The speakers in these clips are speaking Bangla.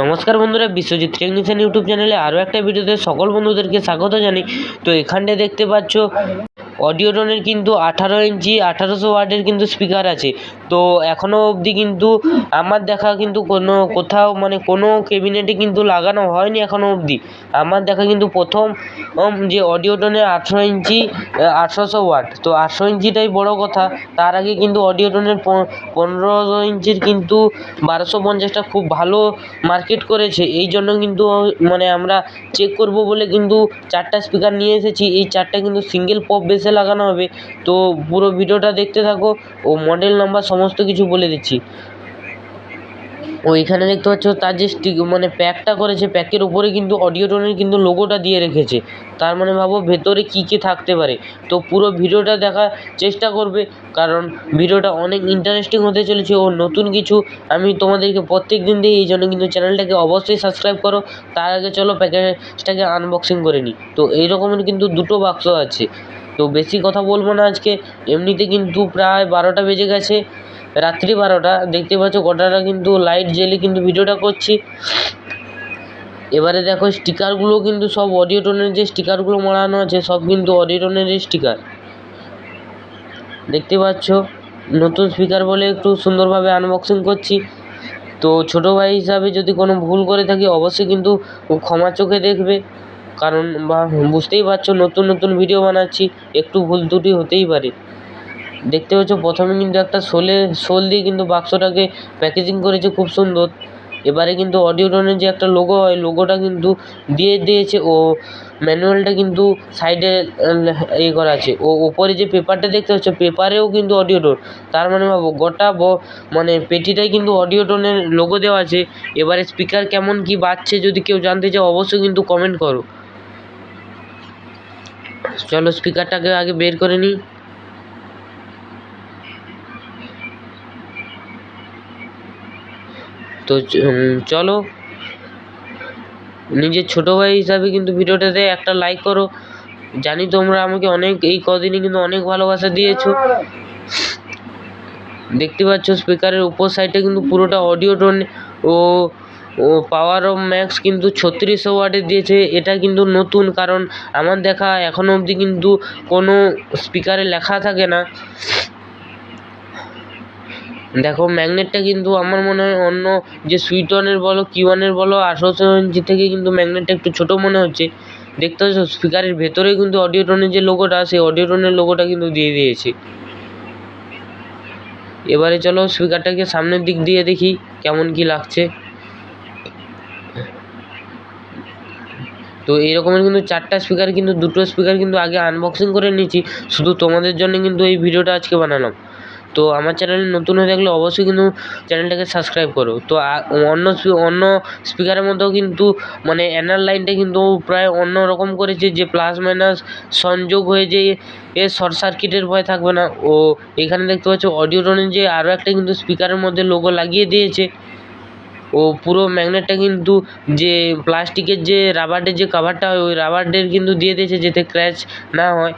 নমস্কার বন্ধুরা, বিশ্বজিৎ টেকনিশিয়ান ইউটিউব চ্যানেলে আরও একটা ভিডিওতে সকল বন্ধুদেরকে স্বাগত জানাই। তো এখানটায় দেখতে পাচ্ছ অডিওটনের কিন্তু আঠারো ইঞ্চি, আঠারোশো ওয়াটের কিন্তু স্পিকার আছে। তো এখনও অবধি কিন্তু আমার দেখা কিন্তু কোনো কোথাও মানে কোনো কেবিনেটে কিন্তু লাগানো হয়নি এখনও অবধি। আমার দেখা কিন্তু প্রথম যে অডিওটনের আঠেরো ইঞ্চি আঠেরোশো ওয়াট। তো আঠেরো ইঞ্চিটাই বড় কথা। তার আগে কিন্তু অডিওটনের পনেরো ইঞ্চির কিন্তু বারোশো পঞ্চাশটা খুব ভালো মার্কেট করেছে। এই জন্য কিন্তু মানে আমরা চেক করব বলে কিন্তু চারটা স্পিকার নিয়ে এসেছি। এই চারটা কিন্তু সিঙ্গেল পপ বেসে লাগানো হবে। তো পুরো ভিডিওটা দেখতে থাকো ও মডেল নাম্বার সমস্ত কিছু বলে দিচ্ছি। ও এখানে দেখতে পাচ্ছ তার যে মানে প্যাকটা করেছে, প্যাকের উপরে কিন্তু অডিও অডিওটনের কিন্তু লোগোটা দিয়ে রেখেছে। তার মানে ভাবো ভেতরে কী কী থাকতে পারে। তো পুরো ভিডিওটা দেখার চেষ্টা করবে, কারণ ভিডিওটা অনেক ইন্টারেস্টিং হতে চলেছে। ও নতুন কিছু আমি তোমাদেরকে প্রত্যেক দিন দিই, এই জন্য কিন্তু চ্যানেলটাকে অবশ্যই সাবস্ক্রাইব করো। তার আগে চলো প্যাকেজটাকে আনবক্সিং করে নিই। তো এই রকমের কিন্তু দুটো বাক্স আছে। তো বেশি কথা বলব না আজকে। এমনিতে কিন্তু প্রায় বারোটা বেজে গেছে, রাত্রি বারোটা। দেখতে পাচ্ছ গোটাটা কিন্তু লাইট জ্বেলে কিন্তু ভিডিওটা করছি। এবারে দেখো স্টিকারগুলো কিন্তু সব অডিওটনের যে স্টিকারগুলো মারানো আছে, সব কিন্তু অডিও অডিওটনেরই স্টিকার দেখতে পাচ্ছ, নতুন স্পিকার বলে একটু সুন্দরভাবে আনবক্সিং করছি। তো ছোটো ভাই হিসাবে যদি কোনো ভুল করে থাকি, অবশ্যই কিন্তু ক্ষমা চোখে দেখবে। কারণ বা বুঝতেই পারছ, নতুন নতুন ভিডিও বানাচ্ছি, একটু ভুল ত্রুটি হতেই পারে। দেখতে পাচ্ছ, প্রথমে কিন্তু একটা শোলে, শোল দিয়ে কিন্তু বাক্সটাকে প্যাকেজিং করেছে খুব সুন্দর। এবারে কিন্তু অডিওটনের যে একটা লোগো হয় লোগোটা কিন্তু দিয়ে দিয়েছে, ও ম্যানুয়ালটা কিন্তু সাইডে ইয়ে করা আছে। ও ওপরে যে পেপারটা দেখতে পাচ্ছ পেপারেও কিন্তু অডিওটোন তার মানে ভাবো, গোটা ব মানে পেটিটাই কিন্তু অডিওটোনের লোগো দেওয়া আছে। এবারে স্পিকার কেমন কি বাজছে যদি কেউ জানতে চাও অবশ্যই কিন্তু কমেন্ট করো। চলো স্পিকারটাকে আগে বের করে নিই। তো চলো। নিজের ছোটো ভাই হিসাবে কিন্তু ভিডিওটাতে একটা লাইক করো। জানি তোমরা আমাকে অনেক, এই কদিনে কিন্তু অনেক ভালোবাসা দিয়েছ। দেখতে পাচ্ছ স্পিকারের উপর সাইডে কিন্তু পুরোটা অডিও টোন ও পাওয়ার অফ ম্যাক্স কিন্তু ছত্রিশশো ওয়াটের দিয়েছে, এটা কিন্তু নতুন কারণ আমার দেখা এখনও অবধি কিন্তু কোনো স্পিকারে লেখা থাকে না। দেখো ম্যাগনেটটা কিন্তু আমার মনে হয় অন্য যে সুইট ওয়ানের বলো কি ওয়ানের বলো, আঠারোশো ইঞ্চি থেকে কিন্তু ম্যাগনেটটা একটু ছোটো মনে হচ্ছে। দেখতে পাচ্ছ স্পিকারের ভেতরে কিন্তু অডিও টোনের যে লোগোটা সেই অডিও টোনের লোগোটা কিন্তু দিয়ে দিয়েছে। এবারে চলো স্পিকারটাকে সামনের দিক দিয়ে দেখি, কেমন কি লাগছে। তো এই রকমের কিন্তু চারটা স্পিকার কিন্তু, দুটো স্পিকার কিন্তু আগে আনবক্সিং করে নিয়েছি। শুধু তোমাদের জন্য কিন্তু এই ভিডিওটা আজকে বানালাম। তো আমার চ্যানেলে নতুন হয়ে থাকলে অবশ্যই কিন্তু চ্যানেলটাকে সাবস্ক্রাইব করো। তো অন্য অন্য স্পিকারের মধ্যেও কিন্তু মানে অ্যানার লাইনটা কিন্তু প্রায় অন্য রকম করেছে, যে প্লাস মাইনাস সংযোগ হয়ে যে এ শর্ট সার্কিটের ভয় থাকবে না। ও এখানে দেখতে পাচ্ছ অডিওটনের যে আরও একটা কিন্তু স্পিকারের মধ্যে লোগো লাগিয়ে দিয়েছে। ও পুরো ম্যাগনেটটা কিন্তু যে প্লাস্টিকের যে রাবারের যে কাভারটা হয়, ওই রাবারের কিন্তু দিয়ে দিয়েছে যাতে ক্র্যাচ না হয়।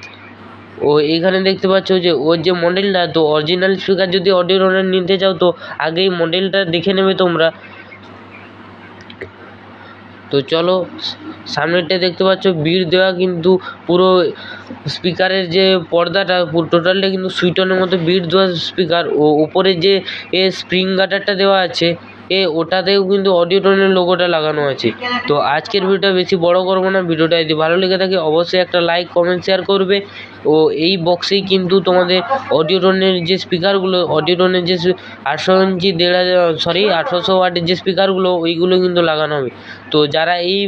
ও এইখানে দেখতে পাচ্ছ যে, ওর যে মডেলটা তো অরিজিনাল স্পিকার যদি অডিও রোনার নিতে চাও, তো আগেই মডেলটা দেখে নেবে তোমরা। তো চলো, সামনেরটা দেখতে পাচ্ছ বিট দেওয়া কিন্তু পুরো স্পিকারের যে পর্দাটা, পুরো টোটালটা কিন্তু সুইটনের মতো বিট দেওয়া স্পিকার ও উপরে যে, এ স্প্রিং গাটারটা দেওয়া আছে এ, ওটাতেও কিন্তু টোনের লোগোটা লাগানো আছে। তো আজকের ভিডিওটা বেশি বড় করব না ভিডিওটা যদি ভালো লেগে থাকে অবশ্যই একটা লাইক কমেন্ট শেয়ার করবে। ও, এই বক্সেই কিন্তু তোমাদের টোনের যে স্পিকারগুলো টোনের যে আটশো ইঞ্চি, দেড় হাজার সরি আঠেরোশো ওয়াটের যে স্পিকারগুলো ওইগুলো কিন্তু লাগানো হবে। তো যারা এই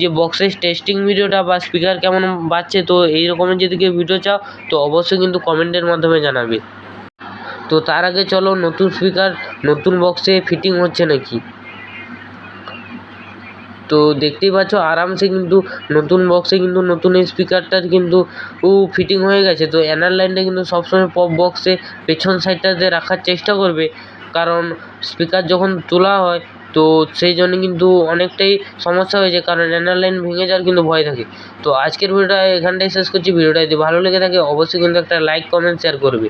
যে বক্সের টেস্টিং ভিডিওটা বা স্পিকার কেমন বাজছে, তো এই রকমের যদি কেউ ভিডিও চাও, তো অবশ্যই কিন্তু কমেন্টের মাধ্যমে জানাবে। তো তার আগে চলো, নতুন স্পিকার নতুন বক্সে ফিটিং হচ্ছে নাকি? তো দেখতেই পাচ্ছ, আরামসে কিন্তু নতুন বক্সে কিন্তু নতুন এই স্পিকারটার কিন্তু ফিটিং হয়ে গেছে। তো অ্যানার লাইনটা কিন্তু সবসময় পপ বক্সে পেছন সাইডটাতে রাখার চেষ্টা করবে। কারণ স্পিকার যখন তোলা হয়, তো সেই জন্য কিন্তু অনেকটাই সমস্যা হয়েছে কারণ অ্যানার লাইন ভেঙে যাওয়ার কিন্তু ভয় থাকে। তো আজকের ভিডিওটা এখানটাই শেষ করছি। ভিডিওটা যদি ভালো লেগে থাকে, অবশ্যই কিন্তু একটা লাইক কমেন্ট শেয়ার করবে।